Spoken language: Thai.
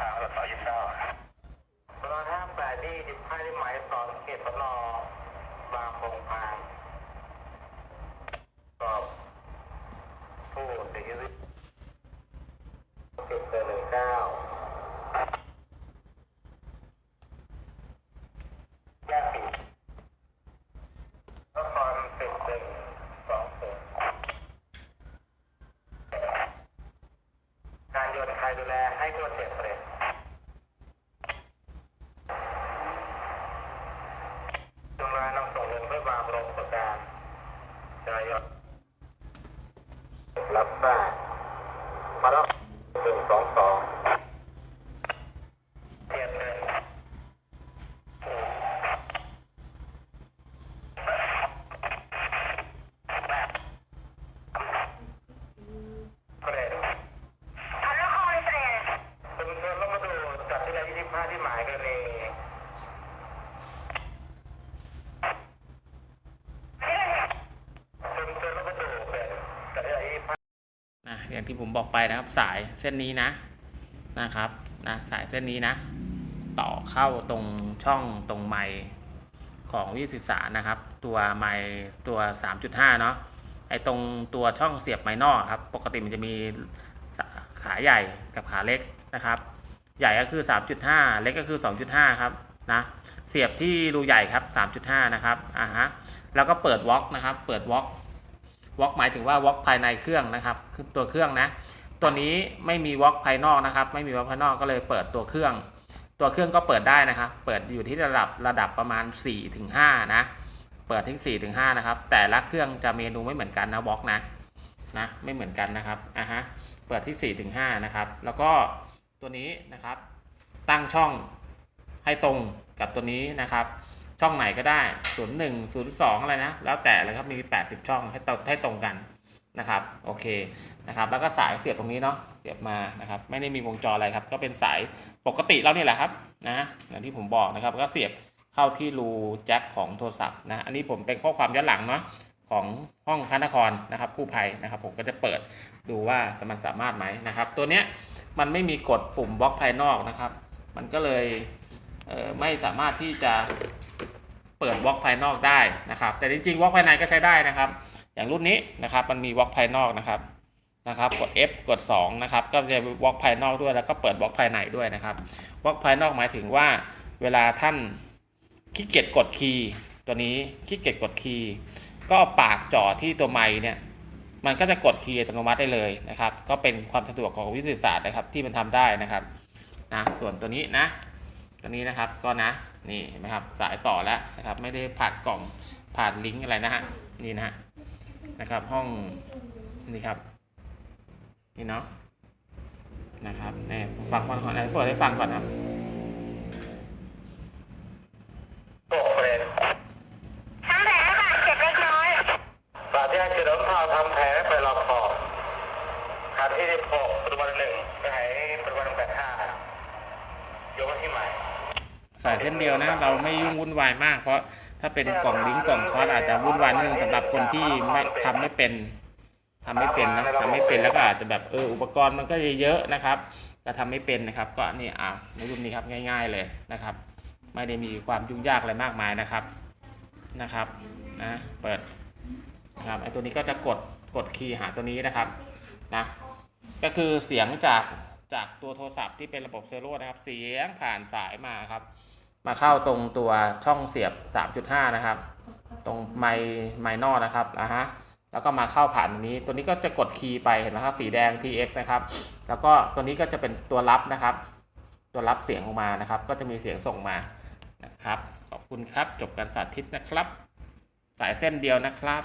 ทางรถต่อยี่สิบเก้าตอนห้าแปดที่สิบห้าที่หมายสองเขตพนอบางโพงพางสอบผู้เสียชีวิตสิบเกินหนึ่งเก้าแยกสี่นครสิบหนึ่งสองศูนย์การโยนใครดูแลให้ทั่วเสียเรตจงรานำส่งเงินเพื่อบางโรงประการ จายศรับทราบมาแล้วหนึ่งสองสองเทียบเลยเกรด พันละครเสร็จ คุณเชิญลงมาดูจัดที่ได้ยี่สิบห้าที่หมายกันเลย คุณเชิญลงมาดูเป็นจัดที่ได้ยี่สิบห้า นะ อย่างที่ผมบอกไปนะครับ สายเส้นนี้นะนะครับนะสายเส้นนี้นะ ต่อเข้าตรงช่องตรงไมของวิทยุสื่อสารนะครับ ตัวไมตัว 3.5 เนาะไอตรงตัวช่องเสียบไมค์นอกครับ ปกติมันจะมีขาใหญ่กับขาเล็กนะครับ ใหญ่ก็คือ 3.5 เล็กก็คือ 2.5 ครับนะเสียบที่รูใหญ่ครับ 3.5 นะครับอ่าฮะแล้วก็เปิดวอล์กนะครับ เปิดวอล์ก วอล์กหมายถึงว่าวอล์กภายในเครื่องนะครับคือตัวเครื่องนะ ตัวนี้ไม่มีวอล์กภายนอกนะครับ ไม่มีวอล์กภายนอกก็เลยเปิดตัวเครื่อง ตัวเครื่องก็เปิดได้นะครับ เปิดอยู่ที่ระดับระดับประมาณ4-5นะ เปิดที่4-5นะครับ แต่ละเครื่องจะเมนูไม่เหมือนกันนะวอล์กนะ นะ ไม่เหมือนกันนะครับ อะฮะ เปิดที่4-5นะครับ แล้วก็ตัวนี้นะครับ ตั้งช่องให้ตรงกับตัวนี้นะครับ ช่องไหนก็ได้ 01 02 อะไรนะ แล้วแต่เลยครับ มี 80 ช่องให้ตรงให้ตรงกันนะครับ โอเค นะครับ แล้วก็สายเสียบตรงนี้เนาะ เสียบมา นะครับ ไม่ได้มีวงจรอะไรครับ ก็เป็นสายปกติเราเนี่ยแหละครับ นะ อย่างที่ผมบอกนะครับ ก็เสียบเข้าที่รูแจ็คของโทรศัพท์นะ อันนี้ผมเป็นข้อความย้อนหลังเนาะของห้องพระนครนะครับกู้ภัยนะครับ ผมก็จะเปิดดูว่ามันสามารถไหมนะครับ ตัวเนี้ยมันไม่มีกดปุ่มบล็อกภายนอกนะครับ มันก็เลยเไม่สามารถที่จะ เปิดบล็อกภายนอกได้นะครับ แต่จริงๆบล็อกภายในก็ใช้ได้นะครับ อย่างรุ่นนี้นะครับมันมีบล็อกภายนอกนะครับนะครับกด F กด 2 นะครับ ก็จะบล็อกภายนอกด้วยแล้วก็เปิดบล็อกภายในด้วยนะครับบล็อกภายนอกหมายถึงว่า เวลาท่านขี้เกียจกดคีย์ตัวนี้ขี้เกียจกดคีย์ก็เอาปากจ่อที่ตัวไม้เนี่ยมันก็จะกดคีย์อัตโนมัติได้เลยนะครับ ก็เป็นความสะดวกของวิทยาศาสตร์นะครับที่มันทำได้นะครับนะส่วนตัวนี้นะ ตัวนี้นะครับก็นะนี่เห็นไหมครับสายต่อแล้วนะครับ ไม่ได้ผ่านกล่องผ่านลิงก์อะไรนะฮะนี่นะฮะนะครับห้องนี่ครับนี่เนาะนะครับเนี่ยฟังก่อนก่อนนะเปิดให้ฟังก่อนนะครับโอ้เกรดทำแผลค่ะเจ็บเล็กน้อยสาธิตเฉลิมพาวทำแผลไปรอบคอบขาที่สิบหกปัจจุบันหนึ่งไปหายปัจจุบันแปดห้ายกมาที่หมาย สายเส้นเดียวนะ เราไม่ยุ่งวุ่นวายมาก เพราะถ้าเป็นกล่องลิงก์กล่องคอร์สอาจจะวุ่นวายนิดนึงสำหรับคนที่ไม่ทำไม่เป็นทำไม่เป็นนะทำไม่เป็นแล้วก็อาจจะแบบเอออุปกรณ์มันก็เยอะนะครับแต่ทำไม่เป็นนะครับ ก็นี่อะในรุ่นนี้ครับง่าย ๆเลยนะครับ ไม่ได้มีความยุ่งยากอะไรมากมายนะครับนะครับนะเปิดนะครับไอตัวนี้ก็จะกดกดคีย์หาตัวนี้นะครับนะก็คือเสียงจากจากตัวโทรศัพท์ที่เป็นระบบเซโร่นะครับ เสียงผ่านสายมาครับ มาเข้าตรงตัวช่องเสียบ 3.5 นะครับ ตรงไมไมนอนะครับอะฮะแล้วก็มาเข้าผ่านนี้ ตัวนี้ก็จะกดคีย์ไปเห็นไหมครับสีแดง TX นะครับ แล้วก็ตัวนี้ก็จะเป็นตัวรับนะครับ ตัวรับเสียงออกมานะครับ ก็จะมีเสียงส่งมานะครับ ขอบคุณครับ จบการสาธิตนะครับ สายเส้นเดียวนะครับ